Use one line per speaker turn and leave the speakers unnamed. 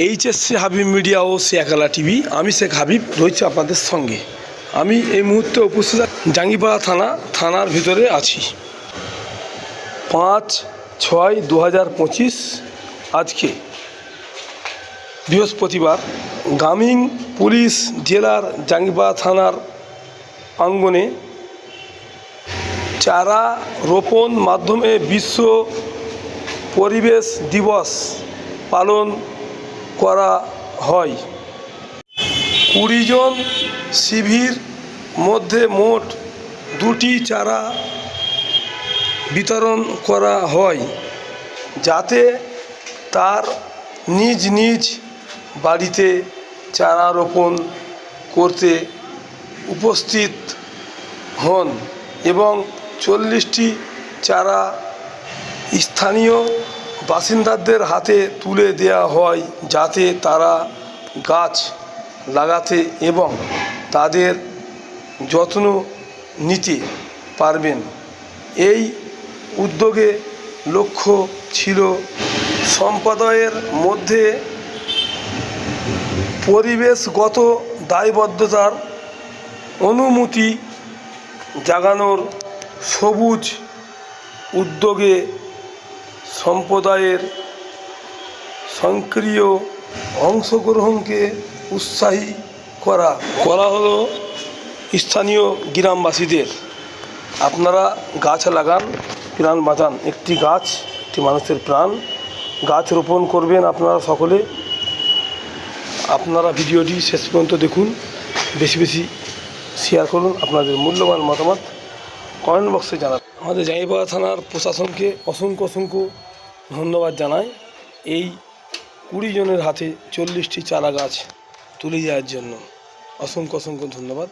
HSC Habib media ও শেখালা TV আমি শেখ হাবিব রয়েছে আপনাদের সঙ্গে। আমি এই মুহূর্তে উপস্থিত জাঙ্গিপাড়া থানা, থানার ভিতরে আছি। পাঁচ ছয় দু হাজার পঁচিশ, আজকে বৃহস্পতিবার গ্রামীণ পুলিশ জেলার জাঙ্গিপাড়া থানার অঙ্গনে চারা রোপণ মাধ্যমে বিশ্ব পরিবেশ দিবস পালন করা হয়। কুড়ি জন শিবির মধ্যে মোট দুটি চারা বিতরণ করা হয়, যাতে তার নিজ নিজ বাড়িতে চারা রোপণ করতে উপস্থিত হন এবং চল্লিশটি চারা স্থানীয় বাসিন্দাদের হাতে তুলে দেওয়া হয় যাতে তারা গাছ লাগাতে এবং তাদের যত্ন নিতে পারবেন। এই উদ্যোগে লক্ষ্য ছিল সম্প্রদায়ের মধ্যে পরিবেশগত দায়বদ্ধতার অনুমতি জাগানোর সবুজ উদ্যোগে সম্প্রদায়ের সক্রিয় অংশগ্রহণকে উৎসাহী করা। করা হলো, স্থানীয় গ্রামবাসীদের, আপনারা গাছ লাগান, প্রাণ বাঁচান। একটি গাছ, একটি মানুষের প্রাণ। গাছ রোপণ করবেন আপনারা সকলে। আপনারা ভিডিওটি শেষ পর্যন্ত দেখুন, বেশি বেশি শেয়ার করুন, আপনাদের মূল্যবান মতামত কমেন্ট বক্সে জানান আমাদের জাঙ্গিপাড়া থানার প্রশাসনকে অসংখ্য অসংখ্য ধন্যবাদ জানাই। এই কুড়ি জনের হাতে চল্লিশটি চারা গাছ তুলে দেওয়ার জন্য। অসংখ্য অসংখ্য ধন্যবাদ।